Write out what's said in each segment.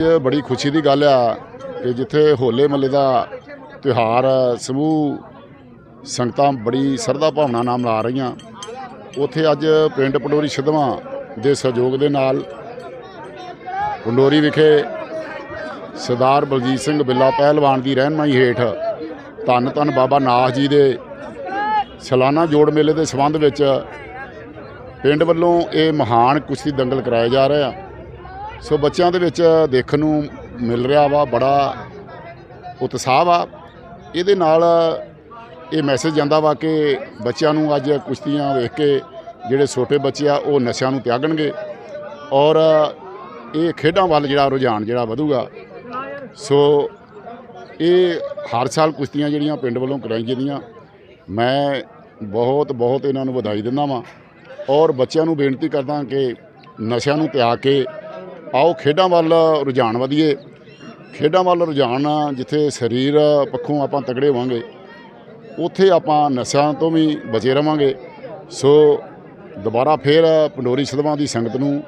ਇਹ ਬੜੀ ਖੁਸ਼ੀ ਦੀ ਗੱਲ ਆ ਕਿ ਜਿੱਥੇ ਹੋਲੇ ਮੱਲੇ ਦਾ ਤਿਉਹਾਰ, ਸਮੂਹ ਸੰਗਤਾਂ ਬੜੀ ਸਰਦਾ ਭਾਵਨਾ ਨਾਲ ਮਨਾ ਰਹੀਆਂ। ਉੱਥੇ ਅੱਜ ਪਿੰਡ ਪੰਡੋਰੀ ਸਿੱਧਵਾਂ ਦੇ ਸਹਿਯੋਗ ਦੇ ਨਾਲ ਪੰਡੋਰੀ ਵਿਖੇ ਸਰਦਾਰ ਬਲਜੀਤ ਸਿੰਘ ਬਿੱਲਾ ਪਹਿਲਵਾਨ ਦੀ ਰਹਿਨਮਾਈ ਹੇਠ ਧੰਨ ਧੰਨ ਬਾਬਾ ਨਾਥ ਜੀ ਦੇ ਸਾਲਾਨਾ ਜੋੜ ਮੇਲੇ ਦੇ ਸੰਬੰਧ ਵਿੱਚ ਪਿੰਡ ਵੱਲੋਂ ਇਹ ਮਹਾਨ ਕੁਸ਼ਤੀ ਦੰਗਲ ਕਰਾਏ ਜਾ ਰਿਹਾ ਸੋ ਬੱਚਿਆਂ ਦੇ ਵਿੱਚ ਦੇਖਣ ਨੂੰ ਮਿਲ ਰਿਹਾ ਵਾ, ਬੜਾ ਉਤਸ਼ਾਹ ਵਾ। ਇਹਦੇ ਨਾਲ ਇਹ ਮੈਸੇਜ ਜਾਂਦਾ ਵਾ ਕਿ ਬੱਚਿਆਂ ਨੂੰ ਅੱਜ ਕੁਸ਼ਤੀਆਂ ਵੇਖ ਕੇ ਜਿਹੜੇ ਛੋਟੇ ਬੱਚੇ ਆ, ਉਹ ਨਸ਼ਿਆਂ ਨੂੰ ਤਿਆਗਣਗੇ। ਔਰ ਇਹ ਖੇਡਾਂ ਵੱਲ ਜਿਹੜਾ ਰੁਝਾਨ ਜਿਹੜਾ ਵਧੂਗਾ। ਸੋ ਇਹ ਹਰ ਸਾਲ ਕੁਸ਼ਤੀਆਂ ਜਿਹੜੀਆਂ ਪਿੰਡ ਵੱਲੋਂ ਕਰਾਈ ਜਾਂਦੀਆਂ। ਮੈਂ ਬਹੁਤ ਬਹੁਤ ਇਹਨਾਂ ਨੂੰ ਵਧਾਈ ਦਿੰਦਾ ਵਾਂ। ਔਰ ਬੱਚਿਆਂ ਨੂੰ ਬੇਨਤੀ ਕਰਦਾ ਕਿ ਨਸ਼ਿਆਂ ਨੂੰ ਤਿਆਗ ਕੇ ਆਓ ਖੇਡਾਂ ਵੱਲ ਰੁਝਾਨ ਵਧੀਏ। ਖੇਡਾਂ ਵੱਲ ਰੁਝਾਨ ਜਿੱਥੇ ਸਰੀਰ ਪੱਖੋਂ ਆਪਾਂ ਤਗੜੇ ਹੋਵਾਂਗੇ, ਉੱਥੇ ਆਪਾਂ ਨਸ਼ਿਆਂ ਤੋਂ ਵੀ ਬਚੇ ਰਵਾਂਗੇ। ਸੋ ਦੁਬਾਰਾ ਫੇਰ ਪੰਡੋਰੀ ਸਿਧਵਾਂ ਦੀ ਸੰਗਤ ਨੂੰ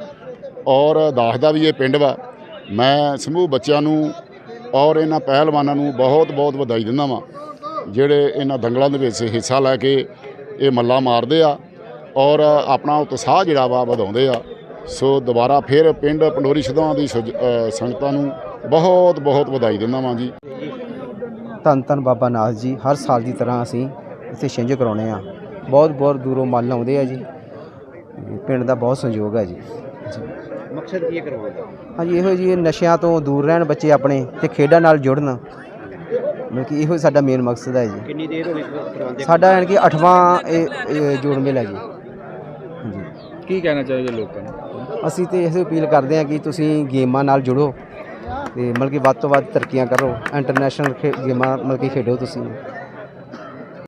ਔਰ ਦੱਸਦਾ ਵੀ ਇਹ ਪਿੰਡ ਵਾ। ਮੈਂ ਸਮੂਹ ਬੱਚਿਆਂ ਨੂੰ ਔਰ ਇਹਨਾਂ ਪਹਿਲਵਾਨਾਂ ਨੂੰ ਬਹੁਤ ਬਹੁਤ ਵਧਾਈ ਦਿੰਦਾ ਵਾਂ, ਜਿਹੜੇ ਇਹਨਾਂ ਦੰਗਲਾਂ ਦੇ ਵਿੱਚ ਹਿੱਸਾ ਲੈ ਕੇ ਇਹ ਮੱਲਾ ਮਾਰਦੇ ਆ ਔਰ ਆਪਣਾ ਉਤਸ਼ਾਹ ਜਿਹੜਾ ਵਾ ਵਧਾਉਂਦੇ ਆ। ਸੋ ਦੁਬਾਰਾ ਫਿਰ ਪਿੰਡ ਪੰਡੋਰੀ ਸਿਧਵਾਂ ਦੀ ਸੰਗਤਾਂ ਨੂੰ ਬਹੁਤ ਬਹੁਤ ਵਧਾਈ ਦਿੰਦਾ ਵਾਂ ਜੀ। ਧੰਨ ਧੰਨ ਬਾਬਾ ਨਾਥ ਜੀ ਹਰ ਸਾਲ ਦੀ ਤਰ੍ਹਾਂ ਅਸੀਂ ਇੱਥੇ ਛਿੰਝ ਕਰਾਉਣੇ ਆ। ਬਹੁਤ ਬਹੁਤ ਦੂਰੋਂ ਮੱਲ ਆਉਂਦੇ ਆ ਜੀ। ਪਿੰਡ ਦਾ ਬਹੁਤ ਸਹਿਯੋਗ ਹੈ ਜੀ। ਮਕਸਦ ਕੀ ਹੈ ਕਰਵਾਉਣ ਦਾ? ਹਾਂਜੀ ਇਹੋ ਜੀ ਇਹ ਨਸ਼ਿਆਂ ਤੋਂ ਦੂਰ ਰਹਿਣ ਬੱਚੇ ਆਪਣੇ ਤੇ ਖੇਡਾਂ ਨਾਲ ਜੁੜਨ। ਮਤਲਬ ਕਿ ਇਹੋ ਸਾਡਾ ਮੇਨ ਮਕਸਦ ਹੈ ਜੀ। ਕਿੰਨੀ ਦੇਰ ਹੋ ਗਈ ਕਰਵਾਉਂਦੇ ਸਾਡਾ ਯਾਨੀ ਕਿ 8ਵਾਂ ਇਹ ਜੋੜ ਮੇਲਾ ਜੀ। ਕੀ ਕਹਿਣਾ ਚਾਹੋਗੇ ਲੋਕਾਂ ਨੂੰ? ਅਸੀਂ ਤੇ ਇਹ ਅਪੀਲ ਕਰਦੇ ਹਾਂ ਕਿ ਤੁਸੀਂ ਗੇਮਾਂ ਨਾਲ ਜੁੜੋ ਤੇ ਮਤਲਬ ਕਿ ਵੱਧ ਤੋਂ ਵੱਧ ਤਰੱਕੀਆਂ ਕਰੋ ਇੰਟਰਨੈਸ਼ਨਲ ਗੇਮਾਂ ਮਤਲਬ ਕਿ ਖੇਡੋ ਤੁਸੀਂ।